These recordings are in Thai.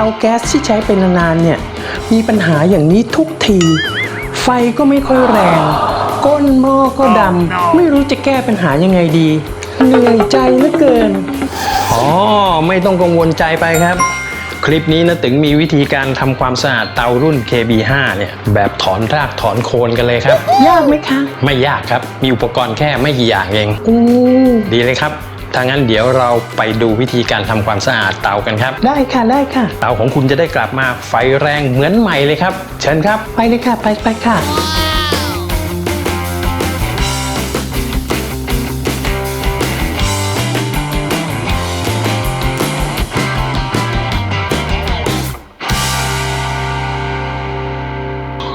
เตาแก๊สที่ใช้เป็นนานๆเนี่ยมีปัญหาอย่างนี้ทุกที ไฟก็ไม่ค่อยแรง ก้นหม้อก็ดำไม่รู้จะแก้ปัญหายังไงดี เหนื่อยใจเหลือเกิน อ๋อ ไม่ต้องกังวลใจไปครับ คลิปนี้นะถึงมีวิธีการทำความสะอาดเตารุ่น KB5 เนี่ยแบบถอนรากถอนโคนกันเลยครับ ยากไหมคะ ไม่ยากครับ มีอุปกรณ์แค่ไม่กี่อย่างเองอืมดีเลยครับ ถ้างั้นเดี๋ยวเราไปดูวิธีการทำความสะอาดเตากันครับ ได้ค่ะได้ค่ะ เตาของคุณจะได้กลับมาไฟแรงเหมือนใหม่เลยครับ เชิญครับ ไปเลยค่ะ ไปไปค่ะ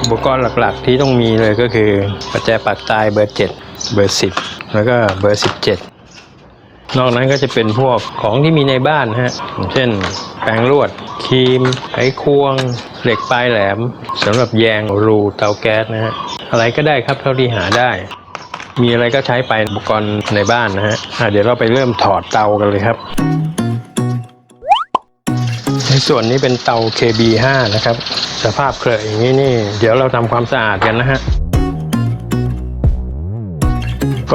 อุปกรณ์หลักๆที่ต้องมีเลยก็คือประแจปากตายเบอร์ 7 เบอร์ 10 แล้วก็เบอร์ 17 นอกนั้นก็จะเป็นพวกของที่มีในบ้านฮะ เช่น แปรงลวดครีมไขควง เหล็กปลายแหลมสำหรับแยงรูเตาแก๊สนะฮะ อะไรก็ได้ครับเท่าที่หาได้ มีอะไรก็ใช้ไปอุปกรณ์ในบ้านนะฮะะเดี๋ยวเราไปเริ่มถอดเตากันเลยครับในส่วนนี้เป็นเตา KB5 นะครับ สภาพเคลอะอย่างนี้นี่ เดี๋ยวเราทำความสะอาดกันนะฮะ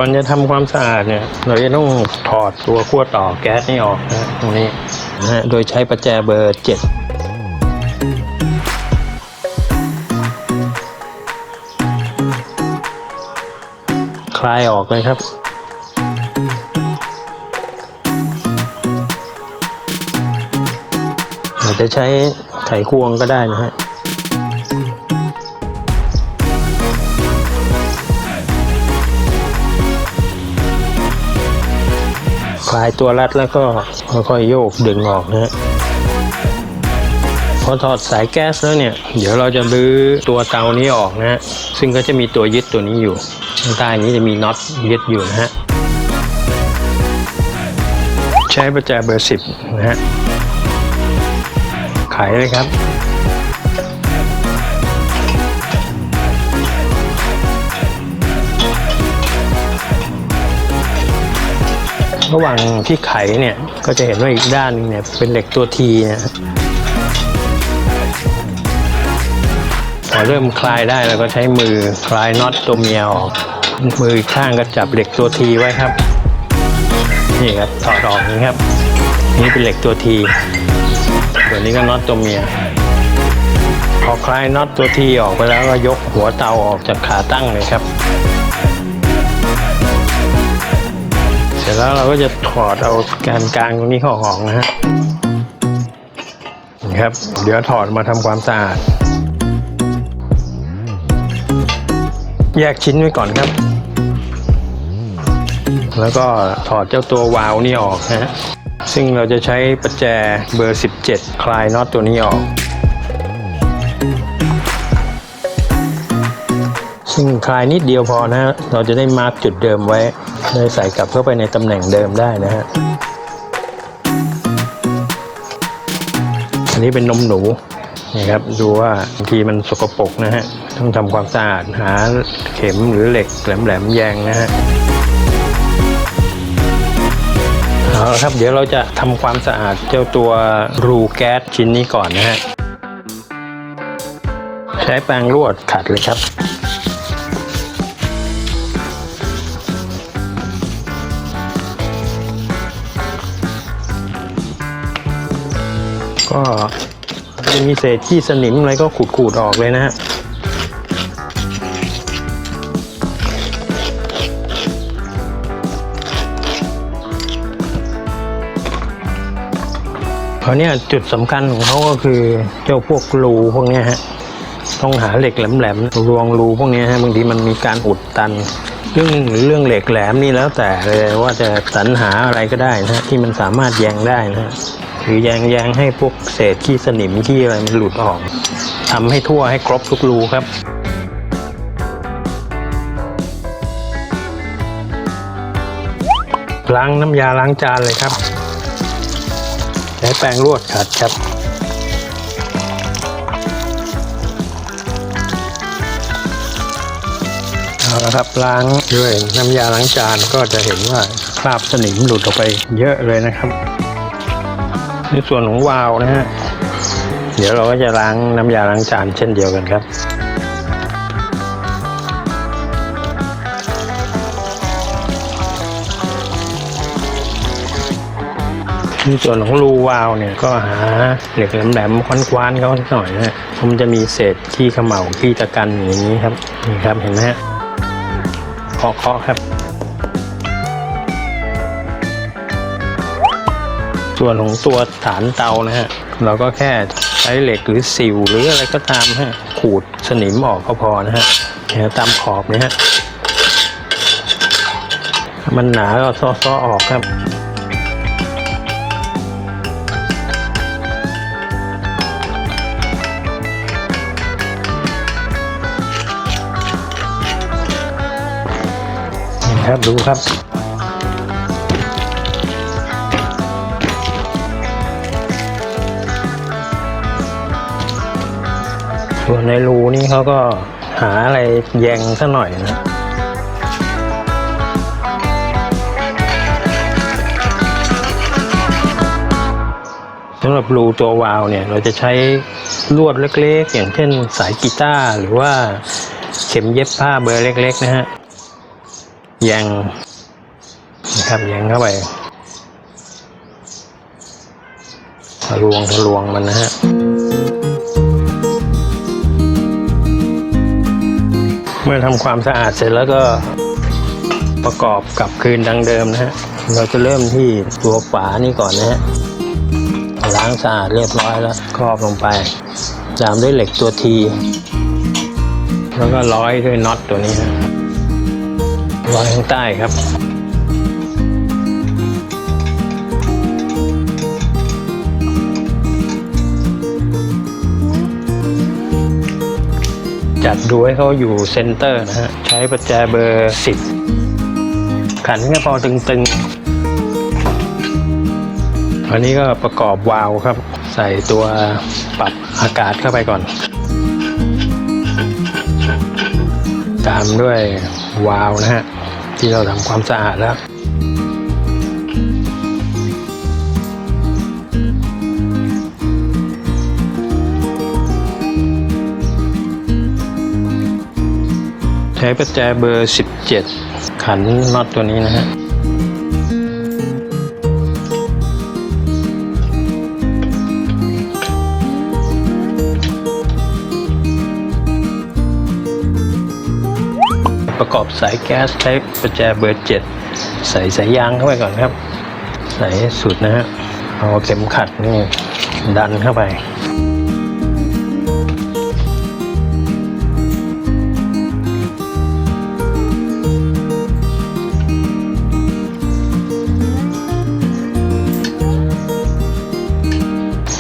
ก่อนจะทำความสะอาดเนี่ย เราจะต้องถอดตัวขั้วต่อแก๊สนี่ออกนะตรงนี้นะฮะโดยใช้ประแจเบอร์7คลายออกเลยครับเราจะใช้ไขควงก็ได้นะฮะ คลายตัวรัดแล้วก็ค่อยๆโยกดึงออกนะฮะพอถอดสายแก๊สแล้วเนี่ย เดี๋ยวเราจะรื้อตัวเตานี้ออกนะฮะ ซึ่งก็จะมีตัวยึดตัวนี้อยู่ข้างใต้นี้จะมีน็อตยึดอยู่นะฮะ ใช้ประแจเบอร์สิบนะฮะ ไขเลยครับ ระหว่างที่ไขเนี่ยก็จะเห็นว่าอีกด้านหนึงเนี่ยเป็นเหล็กตัวทีนะพอเริ่มคลายได้เราก็ใช้มือคลายน็อตตัวเมียออก มืออีกข้างก็จับเหล็กตัวทีไว้ครับ นี่ครับถอดออกนี่ครับ นี่เป็นเหล็กตัวทีส่วนี้ก็น็อตตัวเมีย พอคลายน็อตตัวทีออกไปแล้วก็ยกหัวเตาออกจากขาตั้งเลยครับ ร็จแล้วเราก็จะถอดเอาแกนกลางตรงนี้ข้ออกนะฮะนะครับ เดี๋ยวถอดมาทำความสะอาด แยกชิ้นไว้ก่อนครับ แล้วก็ถอดเจ้าตัววาล์วนี่ออกนะฮะซึ่งเราจะใช้ประแจเบอร์ 17 คลายน็อตตัวนี้ออก ซึ่งคลายนิดเดียวพอนะฮะเราจะได้มาร์กจุดเดิมไว้ ได้ใส่กลับเข้าไปในตำแหน่งเดิมได้นะฮะ อันนี้เป็นนมหนูนี่ครับดูว่าบางทีมันสกปรกนะฮะ ต้องทำความสะอาดหาเข็มหรือเหล็กแหลมๆแยงนะฮะเอาละครับเดี๋ยวเราจะทำความสะอาดเจ้าตัวรูแก๊สชิ้นนี้ก่อนนะฮะ ใช้แปรงลวดขัดเลยครับ ก็จะมีเศษขี้สนิมอะไรก็ขูดๆออกเลยนะฮะเพราะเนี่ยจุดสำคัญของเขาก็คือเจ้าพวกรูพวกนี้ฮะต้องหาเหล็กแหลมๆรวงรูพวกนี้ฮะบางทีมันมีการอุดตัน เรื่องเรื่องเหล็กแหลมนี่แล้วแต่เลยว่าจะสรรหาอะไรก็ได้นะฮะที่มันสามารถแยงได้นะฮะ รือแยงแยงให้พวกเศษขี้สนิมขี้อะไรมันหลุดออกทำให้ทั่วให้ครบทุกรูครับล้างน้ำยาล้างจานเลยครับ ใช้แปรงลวดขัดครับ เอาละครับล้างด้วยน้ำยาล้างจานก็จะเห็นว่าคราบสนิมหลุดออกไปเยอะเลยนะครับ ในส่วนของวาล์วนะฮะ เดี๋ยวเราก็จะล้างน้ำยาล้างจานเช่นเดียวกันครับในส่วนของรูวาล์วเนี่ยก็หาเหล็กแหลมๆคว้านๆเขาหน่อยนะฮะมันจะมีเศษขี้เขม่าขี้ตะกันอย่างนี้ครับนี่ครับเห็นไหมฮะเคาะเคาะครับ ส่วนของตัวฐานเตานะฮะ เราก็แค่ใช้เหล็กหรือสิวหรืออะไรก็ตามฮะขูดสนิมออกก็พอนะฮะเนี่ตามขอบเนี่ยฮะมันหนาก็ซ้อๆออกครับครับดูครับ ส่วนในรูนี่เขาก็หาอะไรแยงซะหน่อยนะสำหรับรูตัววาล์วเนี่ยเราจะใช้ลวดเล็กๆ อย่างเช่นสายกีตาร์หรือว่าเข็มเย็บผ้าเบอร์เล็กๆนะฮะแยงนะครับแยงเข้าไปทะลวงทะลวงมันนะฮะ มื่อทำความสะอาดเสร็จแล้วก็ประกอบกับคืนดังเดิมนะฮะ เราจะเริ่มที่ตัวฝานี่ก่อนนะฮะ ล้างสะอาดเรียบร้อยแล้วครอบลงไป จามด้วยเหล็กตัวทีแล้วก็ร้อยด้วยน็อตตัวนี้ฮะร้อยข้างใต้ครับ จัดดูให้เขาอยู่เซนเตอร์นะฮะ ใช้ประแจเบอร์ 10 ขันแค่พอตึงๆ อันนี้ก็ประกอบวาล์วครับ ใส่ตัวปรับอากาศเข้าไปก่อน ตามด้วยวาล์วนะฮะ ที่เราทำความสะอาดแล้ว ใช้ประแจเบอร์ 17 ขันน็อตตัวนี้นะฮะประกอบสายแก๊สใช้ประแจเบอร์ 7 ใส่สายยางเข้าไปก่อนครับ ใส่สุดนะฮะเอาเข็มขัดนี่ดันเข้าไป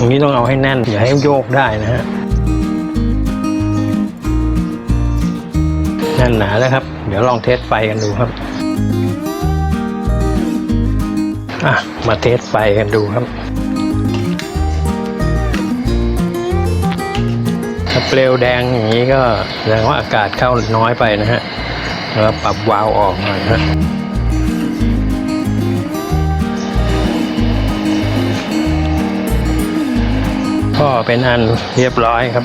ตรงนี้ต้องเอาให้แน่น อย่าให้โยกได้นะฮะแน่นหนาแล้วครับ เดี๋ยวลองเทสไฟกันดูครับอะมาเทสไฟกันดูครับถ้าเปลวแดงอย่างนี้ก็แสดงว่าอากาศเข้าน้อยไปนะฮะแล้วปรับวาล์วออกหน่อยนะ เป็นอันเรียบร้อยครับ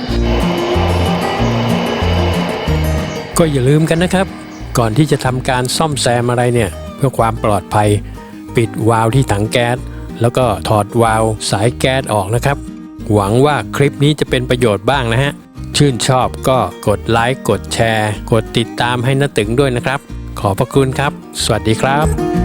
ก็อย่าลืมกันนะครับ ก่อนที่จะทำการซ่อมแซมอะไรเนี่ย เพื่อความปลอดภัย ปิดวาล์วที่ถังแก๊ส แล้วก็ถอดวาล์วสายแก๊สออกนะครับ หวังว่าคลิปนี้จะเป็นประโยชน์บ้างนะฮะ ชื่นชอบก็กดไลค์กดแชร์ กดติดตามให้นตึงด้วยนะครับ ขอบพระคุณครับ สวัสดีครับ